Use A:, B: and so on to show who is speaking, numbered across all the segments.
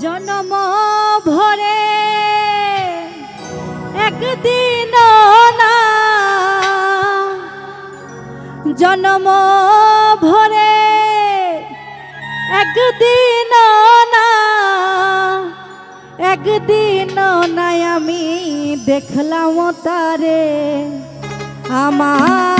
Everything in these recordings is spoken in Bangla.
A: জনম ভরে একদিন না জনম ভরে একদিন একদিন নাই আমি দেখলাম তারে আমার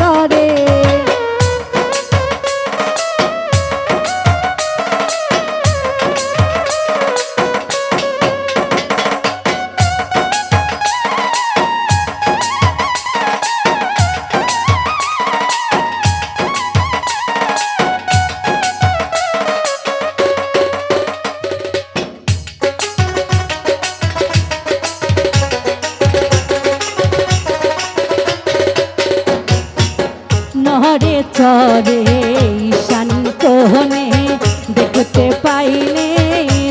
A: করে নহরে চরে, ঈশান কোহনে দেখতে পাইনে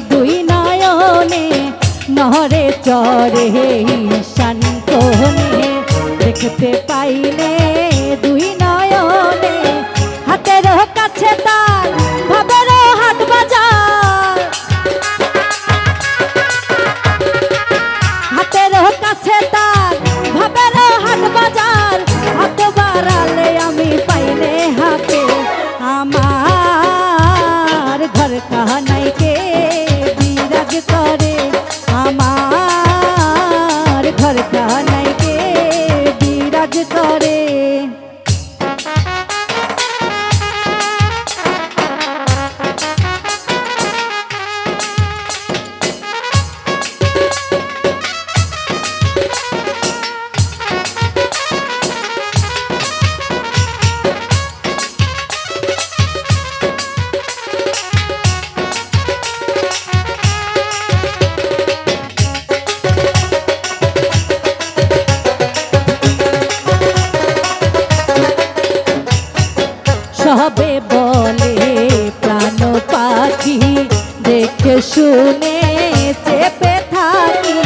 A: দুই নয়নে। নহরে চরে, ঈশান কোহনে দেখতে পাইনে দুই নয়নে। হাতের কাছে তার ভাবের হাট বাজার। হাতের কাছে তার ভাবের হাট বাজার। হাত বাড়ালে শুনে চেপে থাকি,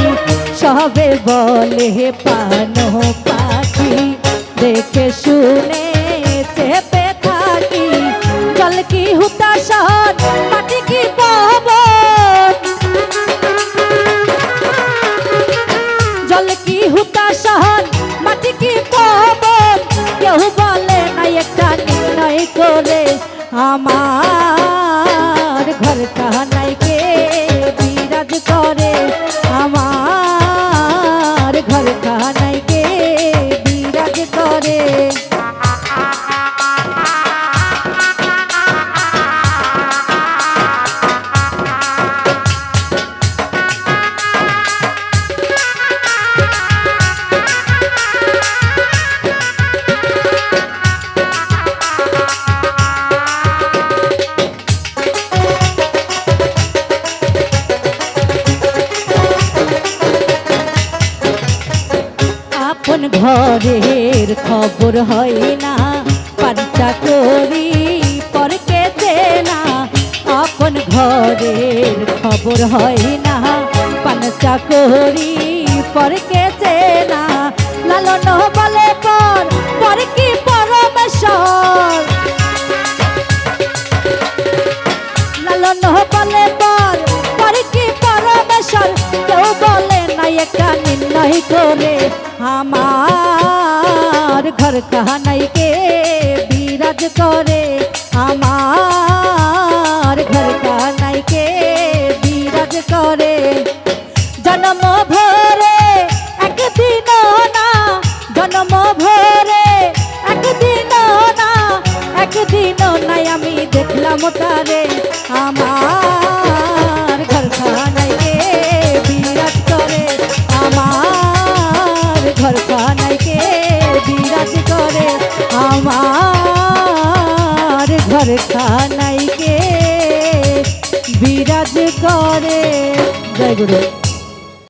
A: সবে বলে প্রাণ পাখি। দেখে শুনে চেপে থাকি জল কি হুতাশন মাটি কি কি হুতাশন আমার ঘরের খবর হয় না। পাঞ্চা করি পরকে না। আপন ঘরের খবর হয় না। পাঞ্চা করি পরকে না। লালন বলে পর পর কি পরমেশ্বর? লালন নির্ণয় করে আমার ঘর কাহানাইকে বিরাজ করে আমার ঘর কাহানাইকে বিরাজ করে জন্ম ভরে একদিন না জন্ম ভরে একদিন না একদিন নাই আমি দেখলাম তারে আমার ঘর খানাইকে বিরাজ আমার ঘর খানাইকে বিরাজ করে? জয় গুরু।